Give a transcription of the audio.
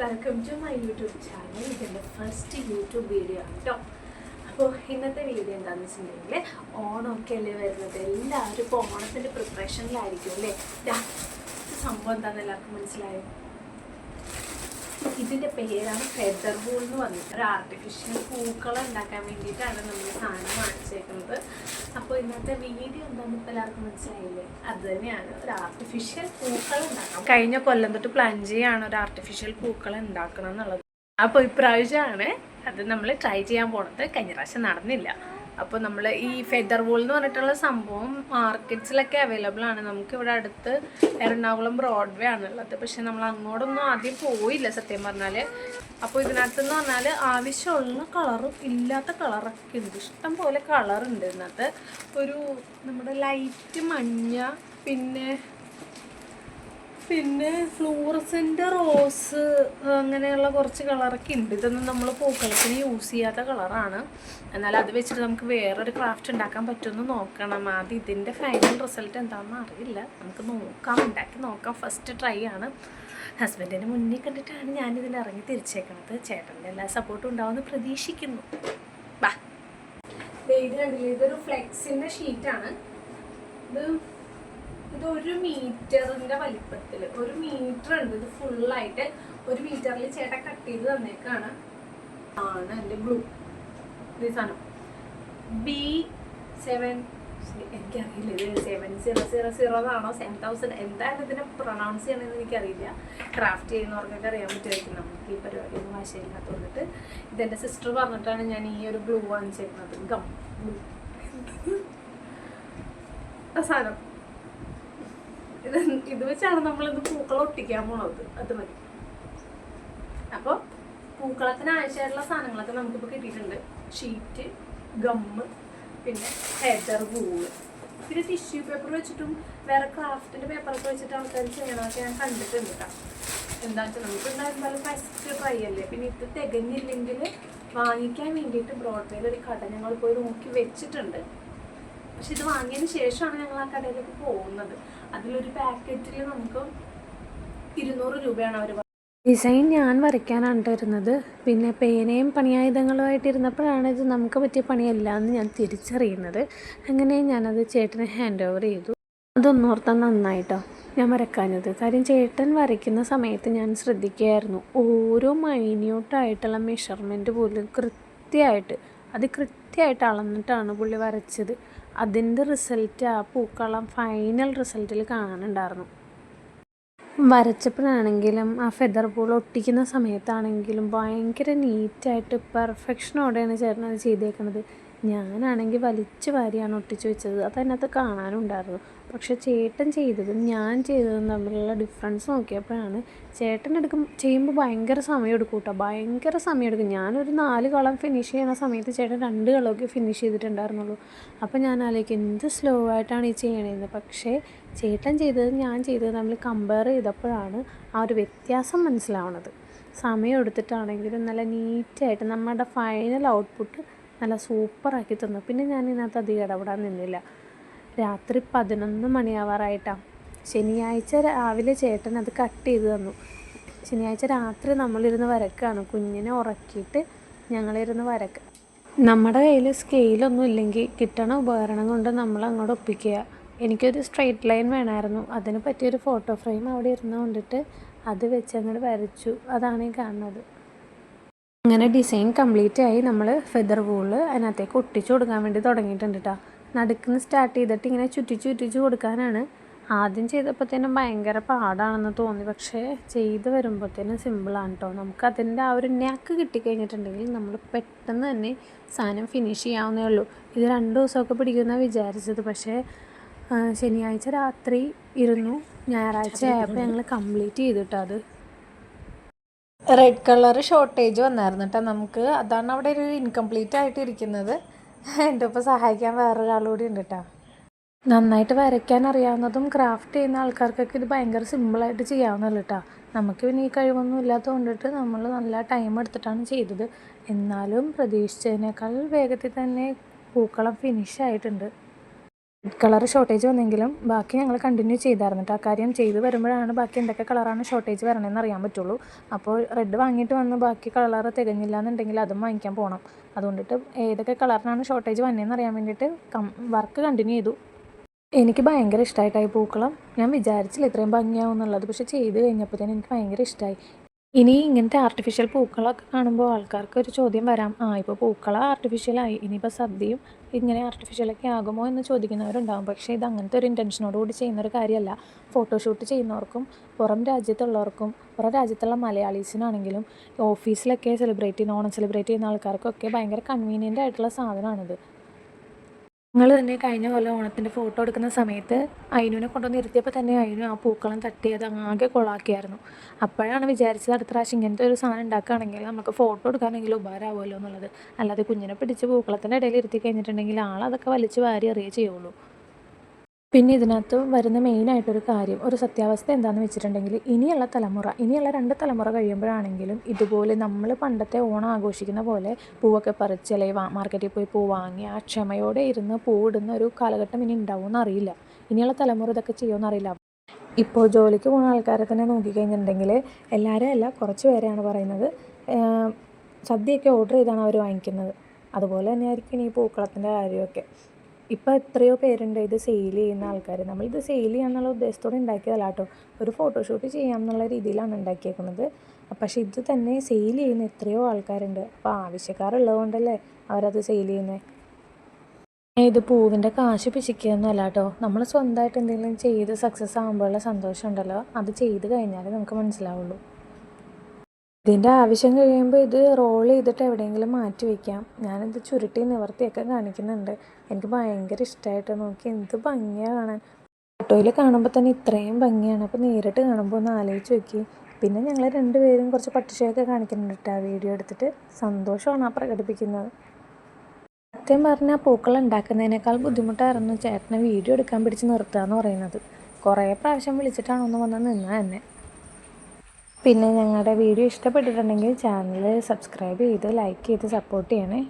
Welcome to my YouTube channel ഇതെന്റെ first YouTube video ആണ് കേട്ടോ അപ്പോൾ ഇന്നത്തെ വീഡിയോ എന്താണെന്ന് വെച്ചിട്ടുണ്ടെങ്കിൽ ഓണമൊക്കെ അല്ലേ വരുന്നത്? എല്ലാവരും ഇപ്പോൾ ഓണത്തിന്റെ പ്രിപ്പറേഷനിലായിരിക്കും അല്ലേ? സംഭവം എന്താണെന്ന് എല്ലാവർക്കും മനസ്സിലായോ? ഇതിന്റെ പേരാണ് ഫെദർ ബോൾ എന്ന് പറഞ്ഞിട്ട്. ഒരു ആർട്ടിഫിഷ്യൽ പൂക്കൾ ഉണ്ടാക്കാൻ വേണ്ടിയിട്ടാണ് നമ്മൾ സാധനം വാങ്ങിച്ചേക്കുന്നത്. അപ്പോൾ ഇന്നത്തെ വീഡിയോ എന്താണെന്ന് ഇപ്പോൾ എല്ലാവർക്കും മനസ്സിലായില്ലേ? അത് തന്നെയാണ്. ഒരു ആർട്ടിഫിഷ്യൽ പൂക്കൾ ഉണ്ടാക്കാം കഴിഞ്ഞ കൊല്ലം തൊട്ട് പ്ലാൻ ചെയ്യാണ് ഒരു ആർട്ടിഫിഷ്യൽ പൂക്കൾ ഉണ്ടാക്കണം എന്നുള്ളത്. അപ്പോൾ ഇപ്രാവശ്യമാണ് അത് നമ്മൾ ട്രൈ ചെയ്യാൻ പോണത്. കഴിഞ്ഞ പ്രാവശ്യം നടന്നില്ല. അപ്പോൾ നമ്മൾ ഈ ഫെദർ വോൾ എന്ന് പറഞ്ഞിട്ടുള്ള സംഭവം മാർക്കറ്റ്സിലൊക്കെ അവൈലബിൾ ആണ്. നമുക്ക് ഇവിടെ അടുത്ത് എറണാകുളം ബ്രോഡ്വേ ആണുള്ളത്. പക്ഷേ നമ്മൾ അങ്ങോട്ടൊന്നും ആദ്യം പോയില്ല സത്യം പറഞ്ഞാൽ അപ്പോൾ ഇതിനകത്തെന്ന് പറഞ്ഞാൽ ആവശ്യമുള്ള കളറും ഇല്ലാത്ത കളറൊക്കെ ഉണ്ട്. ഇഷ്ടം പോലെ കളറുണ്ട് ഇതിനകത്ത്. ഒരു നമ്മുടെ ലൈറ്റ് മഞ്ഞ പിന്നെ പിന്നെ ഫ്ലൂറസിന്റെ റോസ് അങ്ങനെയുള്ള കുറച്ച് കളറൊക്കെ ഉണ്ട്. ഇതൊന്നും നമ്മൾ പൂക്കളത്തിന് യൂസ് ചെയ്യാത്ത കളറാണ്. എന്നാൽ അത് വെച്ചിട്ട് നമുക്ക് വേറൊരു ക്രാഫ്റ്റ് ഉണ്ടാക്കാൻ പറ്റുമെന്ന് നോക്കണം. ആദ്യം ഇതിന്റെ ഫൈനൽ റിസൾട്ട് എന്താണെന്ന് അറിയില്ല. നമുക്ക് നോക്കാം ഉണ്ടാക്കി നോക്കാം. ഫസ്റ്റ് ട്രൈ ആണ്. ഹസ്ബൻഡിന് മുന്നേ കണ്ടിട്ടാണ് ഞാൻ ഞാനിതിൽ ഇറങ്ങി തിരിച്ചേക്കണത്. ചേട്ടന്റെ എല്ലാ സപ്പോർട്ടും ഉണ്ടാവുമെന്ന് പ്രതീക്ഷിക്കുന്നു. ബാ. ഇത് കണ്ടില്ലേ? ഇതൊരു ഫ്ലെക്സിന്റെ ഷീറ്റാണ് ഇത് ഇത് ഒരു മീറ്ററിന്റെ വലിപ്പത്തിൽ ഒരു മീറ്റർ ഉണ്ട്. ഇത് ഫുള്ളായിട്ട് ഒരു മീറ്ററിൽ ചേട്ടൻ കട്ട് ചെയ്ത് തന്നേക്കാണ്. ആണ് എന്റെ ബ്ലൂ സാധനം. ബി സെവൻ എനിക്കറിയില്ല. ഇത് സെവൻ സീറോ സീറോ സീറോ എന്നാണോ? സെവൻ തൗസൻഡ് എന്തായാലും ഇതിനെ പ്രൊണൗൺസ് ചെയ്യണമെന്ന് എനിക്കറിയില്ല. ക്രാഫ്റ്റ് ചെയ്യുന്നവർക്കൊക്കെ അറിയാൻ പറ്റുമായിരിക്കും. നമുക്ക് ഈ പരിപാടിയൊന്നും വന്നിട്ട് ഇതെന്റെ സിസ്റ്റർ പറഞ്ഞിട്ടാണ് ഞാൻ ഈ ഒരു ബ്ലൂ വാങ്ങിച്ചിരുന്നത് ഗം. ബ്ലൂ സാധനം. ഇത് ഇത് വെച്ചാണ് നമ്മളിന്ന് പൂക്കളം ഒട്ടിക്കാൻ പോണത്. അത് മതി. അപ്പോൾ പൂക്കളത്തിന് ആവശ്യമായിട്ടുള്ള സാധനങ്ങളൊക്കെ നമുക്കിപ്പോൾ കിട്ടിയിട്ടുണ്ട്. ഷീറ്റ് ഗമ്മ് പിന്നെ ഹെദർ ബൂൾ പിന്നെ ടിഷ്യൂ പേപ്പർ വെച്ചിട്ടും വേറെ ക്രാഫ്റ്റിന്റെ പേപ്പറൊക്കെ വെച്ചിട്ട് ആൾക്കാർ ചെയ്യണമൊക്കെ ഞാൻ കണ്ടിട്ടുണ്ട് കേട്ടോ എന്താ വെച്ചാൽ നമുക്ക് ഉണ്ടായിരുന്നാലും ഫസ്റ്റ് ട്രൈ അല്ലേ? പിന്നെ ഇത് തികഞ്ഞില്ലെങ്കിൽ വാങ്ങിക്കാൻ വേണ്ടിയിട്ട് ബ്രോഡ്വേയിൽ ഒരു കട ഞങ്ങൾ പോയി നോക്കി വെച്ചിട്ടുണ്ട്. പക്ഷെ ഇത് വാങ്ങിയതിന് ശേഷമാണ് ഞങ്ങൾ ആ കടയിലേക്ക് പോകുന്നത്. അതിലൊരു പാക്കറ്റിൽ നമുക്ക് ഇരുന്നൂറ് രൂപയാണ് അവർ ഡിസൈൻ ഞാൻ വരയ്ക്കാനാണ് വരുന്നത് പിന്നെ പേനയും പണിയായുധങ്ങളുമായിട്ട് ഇരുന്നപ്പോഴാണ് ഇത് നമുക്ക് പറ്റിയ പണിയല്ല എന്ന് ഞാൻ തിരിച്ചറിയുന്നത്. അങ്ങനെ ഞാനത് ചേട്ടനെ ഹാൻഡ് ഓവർ ചെയ്തു. അതൊന്നോർത്താൻ നന്നായിട്ടോ ഞാൻ വരക്കാഞ്ഞത് കാര്യം ചേട്ടൻ വരയ്ക്കുന്ന സമയത്ത് ഞാൻ ശ്രദ്ധിക്കുകയായിരുന്നു. ഓരോ മൈന്യൂട്ടായിട്ടുള്ള മെഷർമെന്റ് പോലും കൃത്യമായിട്ട് അത് കൃത്യമായിട്ട് അളന്നിട്ടാണ് പുള്ളി വരച്ചത്. അതിന്റെ റിസൾട്ട് ആ പൂക്കളം ഫൈനൽ റിസൾട്ടിൽ കാണാനുണ്ടായിരുന്നു. വരച്ചപ്പോഴാണെങ്കിലും ആ ഫെദർ ബോൾ ഒട്ടിക്കുന്ന സമയത്താണെങ്കിലും ഭയങ്കര നീറ്റായിട്ട് പെർഫെക്ഷനോടെയാണ് ചേട്ടൻ അത് ചെയ്തേക്കുന്നത് ഞാനാണെങ്കിൽ വലിച്ചു വാരിയാണ് ഒട്ടിച്ച് വെച്ചത്. അത് കാണാനും കാണാനുണ്ടായിരുന്നു. പക്ഷെ ചേട്ടൻ ചെയ്തതും ഞാൻ ചെയ്തതും തമ്മിലുള്ള ഡിഫറൻസ് നോക്കിയപ്പോഴാണ് ചേട്ടൻ എടുക്കും ചെയ്യുമ്പോൾ ഭയങ്കര സമയം എടുക്കും കേട്ടോ ഭയങ്കര സമയം എടുക്കും. ഞാനൊരു നാല് കളം ഫിനിഷ് ചെയ്യുന്ന സമയത്ത് ചേട്ടൻ രണ്ട് കളമൊക്കെ ഫിനിഷ് ചെയ്തിട്ടുണ്ടായിരുന്നുള്ളൂ. അപ്പോൾ ഞാൻ ആലോചിക്കും എന്ത് സ്ലോ ആയിട്ടാണ് ഈ ചെയ്യണതെന്ന് പക്ഷേ ചേട്ടൻ ചെയ്തത് ഞാൻ ചെയ്തത് തമ്മിൽ കമ്പയർ ചെയ്തപ്പോഴാണ് ആ ഒരു വ്യത്യാസം മനസ്സിലാവണത്. സമയം എടുത്തിട്ടാണെങ്കിലും നല്ല നീറ്റായിട്ട് നമ്മുടെ ഫൈനൽ ഔട്ട്പുട്ട് നല്ല സൂപ്പറാക്കി തന്നു. പിന്നെ ഞാൻ ഇതിനകത്ത് അധികം ഇടപെടാൻ നിന്നില്ല. രാത്രി പതിനൊന്ന് മണിയാവാറായിട്ടാണ് ശനിയാഴ്ച രാവിലെ ചേട്ടൻ അത് കട്ട് ചെയ്ത് തന്നു. ശനിയാഴ്ച രാത്രി നമ്മളിരുന്ന് വരക്കാണ്. കുഞ്ഞിനെ ഉറക്കിയിട്ട് ഞങ്ങളിരുന്ന് വരക്കുക നമ്മുടെ കയ്യിൽ സ്കെയിലൊന്നും ഇല്ലെങ്കിൽ കിട്ടണ ഉപകരണം കൊണ്ട് നമ്മൾ അങ്ങോട്ട് ഒപ്പിക്കുക. എനിക്കൊരു സ്ട്രെയിറ്റ് ലൈൻ വേണമായിരുന്നു. അതിന് പറ്റിയൊരു ഫോട്ടോ ഫ്രെയിം അവിടെ ഇരുന്ന് കൊണ്ടിട്ട് അത് വെച്ച് അങ്ങോട്ട് വരച്ചു. അതാണ് ഈ കാണുന്നത്. അങ്ങനെ ഡിസൈൻ കംപ്ലീറ്റ് ആയി നമ്മൾ ഫെദർ വൂൾ അതിനകത്തേക്ക് ഒട്ടിച്ചു കൊടുക്കാൻ വേണ്ടി തുടങ്ങിയിട്ടുണ്ട് കേട്ടോ നടുക്കുന്ന് സ്റ്റാർട്ട് ചെയ്തിട്ട് ഇങ്ങനെ ചുറ്റി ചുറ്റിച്ച് കൊടുക്കാനാണ്. ആദ്യം ചെയ്തപ്പോഴത്തേനും ഭയങ്കര പാടാണെന്ന് തോന്നി. പക്ഷേ ചെയ്ത് വരുമ്പോഴത്തേനും സിമ്പിളാണ് കേട്ടോ നമുക്ക് അതിന്റെ ആ ഒരു നെക്ക് കിട്ടിക്കഴിഞ്ഞിട്ടുണ്ടെങ്കിൽ നമ്മൾ പെട്ടെന്ന് തന്നെ സാധനം ഫിനിഷ് ചെയ്യാവുന്നേ ഉള്ളൂ. ഇത് രണ്ട് ദിവസമൊക്കെ പിടിക്കുമെന്നാണ് വിചാരിച്ചത്. പക്ഷേ ശനിയാഴ്ച രാത്രി ഇരുന്നു. ഞായറാഴ്ച ആയപ്പോൾ ഞങ്ങൾ കംപ്ലീറ്റ് ചെയ്തിട്ടോ അത്. റെഡ് കളർ ഷോർട്ടേജ് വന്നായിരുന്നു കേട്ടോ നമുക്ക്. അതാണ് അവിടെ ഒരു ഇൻകംപ്ലീറ്റ് ആയിട്ട് ഇരിക്കുന്നത് എന്റെ ഒപ്പം സഹായിക്കാൻ വേറൊരാൾ കൂടി ഉണ്ട് കേട്ടോ നന്നായിട്ട് വരയ്ക്കാൻ അറിയാവുന്നതും ക്രാഫ്റ്റ് ചെയ്യുന്ന ആൾക്കാർക്കൊക്കെ ഇത് ഭയങ്കര സിമ്പിളായിട്ട് ചെയ്യാവുന്നല്ലോ കേട്ടോ നമുക്ക് പിന്നെ ഈ കഴിവൊന്നും ഇല്ലാത്തത് കൊണ്ടിട്ട് നമ്മൾ നല്ല ടൈം എടുത്തിട്ടാണ് ചെയ്തത്. എന്നാലും പ്രതീക്ഷിച്ചതിനേക്കാൾ വേഗത്തിൽ തന്നെ പൂക്കളം ഫിനിഷ് ആയിട്ടുണ്ട്. റെഡ് കളർ ഷോർട്ടേജ് വന്നെങ്കിലും ബാക്കി ഞങ്ങൾ കണ്ടിന്യൂ ചെയ്തായിരുന്നു ആ കാര്യം ചെയ്ത് വരുമ്പോഴാണ് ബാക്കി എന്തൊക്കെ കളറാണ് ഷോർട്ടേജ് വരണമെന്ന് അറിയാൻ പറ്റുള്ളൂ. അപ്പോൾ റെഡ് വാങ്ങിയിട്ട് വന്ന് ബാക്കി കളർ തികഞ്ഞില്ല എന്നുണ്ടെങ്കിൽ അതും വാങ്ങിക്കാൻ പോകണം അതുകൊണ്ടിട്ട് ഏതൊക്കെ കളറിനാണ് ഷോർട്ടേജ് വന്നതെന്ന് അറിയാൻ വേണ്ടിയിട്ട് വർക്ക് കണ്ടിന്യൂ ചെയ്തു. എനിക്ക് ഭയങ്കര ഇഷ്ടമായിട്ടായി പൂക്കളം. ഞാൻ വിചാരിച്ചില്ല ഇത്രയും ഭംഗിയാവും എന്നുള്ളത് പക്ഷെ ചെയ്ത് തന്നെ എനിക്ക് ഭയങ്കര ഇഷ്ടമായി ഇനി ഇങ്ങനത്തെ ആർട്ടിഫിഷ്യൽ പൂക്കളൊക്കെ കാണുമ്പോൾ ആൾക്കാർക്ക് ഒരു ചോദ്യം വരാം. ആ ഇപ്പോൾ പൂക്കള ആർട്ടിഫിഷ്യലായി ഇനിയിപ്പോൾ സദ്യയും ഇങ്ങനെ ആർട്ടിഫിഷ്യലൊക്കെ ആകുമോ എന്ന് ചോദിക്കുന്നവരുണ്ടാകും പക്ഷേ ഇത് അങ്ങനത്തെ ഒരു ഇന്റൻഷനോടുകൂടി ചെയ്യുന്ന ഒരു കാര്യമല്ല. ഫോട്ടോഷൂട്ട് ചെയ്യുന്നവർക്കും പുറം രാജ്യത്തുള്ളവർക്കും പുറം രാജ്യത്തുള്ള മലയാളീസിനാണെങ്കിലും ഓഫീസിലൊക്കെ സെലിബ്രേറ്റ് ചെയ്യുന്ന ഓണം സെലിബ്രേറ്റ് ചെയ്യുന്ന ആൾക്കാർക്കൊക്കെ ഭയങ്കര കൺവീനിയന്റ് ആയിട്ടുള്ള സാധനമാണിത്. ഞങ്ങൾ തന്നെ കഴിഞ്ഞ കൊല്ലം ഓണത്തിന്റെ ഫോട്ടോ എടുക്കുന്ന സമയത്ത് അയിനുവിനെ കൊണ്ടുവന്ന് ഇരുത്തിയപ്പോൾ തന്നെ അയിനു ആ പൂക്കളം തട്ടി അത് ആകെ കൊളാക്കിയായിരുന്നു. അപ്പോഴാണ് വിചാരിച്ചത് അടുത്ത പ്രാവശ്യം ഇങ്ങനത്തെ ഒരു സാധനം ഉണ്ടാക്കുകയാണെങ്കിൽ നമുക്ക് ഫോട്ടോ എടുക്കാനെങ്കിലും ഉപകാരമാവുമല്ലോ എന്നുള്ളത്. അല്ലാതെ കുഞ്ഞിനെ പിടിച്ച് പൂക്കളത്തിന്റെ ഇടയിൽ ഇരുത്തി കഴിഞ്ഞിട്ടുണ്ടെങ്കിൽ ആളതൊക്കെ വലിച്ച് വാരി അറിയേ ചെയ്യുള്ളൂ. പിന്നെ ഇതിനകത്ത് വരുന്ന മെയിനായിട്ടൊരു കാര്യം ഒരു സത്യാവസ്ഥ എന്താണെന്ന് വെച്ചിട്ടുണ്ടെങ്കിൽ ഇനിയുള്ള തലമുറ ഇനിയുള്ള രണ്ട് തലമുറ കഴിയുമ്പോഴാണെങ്കിലും ഇതുപോലെ നമ്മൾ പണ്ടത്തെ ഓണം ആഘോഷിക്കുന്ന പോലെ പൂവൊക്കെ പറിച്ച് അല്ലെങ്കിൽ മാർക്കറ്റിൽ പോയി പൂ വാങ്ങി ആ ക്ഷമയോടെ ഇരുന്ന് പൂവിടുന്ന ഒരു കാലഘട്ടം ഇനി ഉണ്ടാവുമെന്ന് അറിയില്ല. ഇനിയുള്ള തലമുറ ഇതൊക്കെ ചെയ്യുമെന്ന് അറിയില്ല. ഇപ്പോൾ ജോലിക്ക് പോകുന്ന ആൾക്കാരെ തന്നെ നോക്കിക്കഴിഞ്ഞിട്ടുണ്ടെങ്കിൽ എല്ലാവരും അല്ല കുറച്ച് പേരെയാണ് പറയുന്നത്. സദ്യയൊക്കെ ഓർഡർ ചെയ്താണ് അവർ വാങ്ങിക്കുന്നത്. അതുപോലെ തന്നെയായിരിക്കും ഈ പൂക്കളത്തിന്റെ കാര്യമൊക്കെ. ഇപ്പോൾ എത്രയോ പേരുണ്ട് ഇത് സെയിൽ ചെയ്യുന്ന ആൾക്കാർ നമ്മളിത് സെയിൽ ചെയ്യാന്നുള്ള ഉദ്ദേശത്തോടെ ഉണ്ടാക്കിയതല്ല കേട്ടോ. ഒരു ഫോട്ടോഷൂട്ട് ചെയ്യാം എന്നുള്ള രീതിയിലാണ് ഉണ്ടാക്കിയേക്കുന്നത്. പക്ഷേ ഇത് തന്നെ സെയിൽ ചെയ്യുന്ന എത്രയോ ആൾക്കാരുണ്ട്. അപ്പോൾ ആവശ്യക്കാരുള്ളതുകൊണ്ടല്ലേ അവരത് സെയിൽ ചെയ്യുന്നത് ഇത് പൂവിന്റെ കാശ് പിശിക്കുകയൊന്നും അല്ല കേട്ടോ. നമ്മൾ സ്വന്തമായിട്ട് എന്തെങ്കിലും ചെയ്ത് സക്സസ് ആകുമ്പോഴുള്ള സന്തോഷം ഉണ്ടല്ലോ. അത് ചെയ്ത് കഴിഞ്ഞാൽ നമുക്ക് മനസ്സിലാവുള്ളൂ. ഇതിന്റെ ആവശ്യം കഴിയുമ്പോൾ ഇത് റോൾ ചെയ്തിട്ട് എവിടെയെങ്കിലും മാറ്റി വയ്ക്കാം ഞാനിത് ചുരുട്ടി നിവർത്തിയൊക്കെ കാണിക്കുന്നുണ്ട്. എനിക്ക് ഭയങ്കര ഇഷ്ടമായിട്ട് നോക്കി എന്ത് ഭംഗിയാണ്. കാണാൻ ഫോട്ടോയിൽ കാണുമ്പോൾ തന്നെ ഇത്രയും ഭംഗിയാണ്. അപ്പോൾ നേരിട്ട് കാണുമ്പോൾ ഒന്ന് ആലോചിച്ച് നോക്കി. പിന്നെ ഞങ്ങൾ രണ്ടുപേരും കുറച്ച് പട്ടിഷയൊക്കെ കാണിക്കുന്നുണ്ട് കേട്ടോ ആ വീഡിയോ എടുത്തിട്ട് സന്തോഷമാണ് ആ പ്രകടിപ്പിക്കുന്നത്. സത്യം പറഞ്ഞാൽ പൂക്കൾ ഉണ്ടാക്കുന്നതിനേക്കാൾ ബുദ്ധിമുട്ടായിരുന്നു ചേട്ടനെ വീഡിയോ എടുക്കാൻ പിടിച്ച് നിർത്തുക എന്ന് പറയുന്നത്. കുറേ പ്രാവശ്യം വിളിച്ചിട്ടാണ് ഒന്ന് വന്ന് നിന്നത് തന്നെ പിന്നെ ഞങ്ങളുടെ വീഡിയോ ഇഷ്ടപ്പെട്ടിട്ടുണ്ടെങ്കിൽ ചാനൽ സബ്സ്ക്രൈബ് ചെയ്ത് ലൈക്ക് ചെയ്ത് സപ്പോർട്ട് ചെയ്യണേ.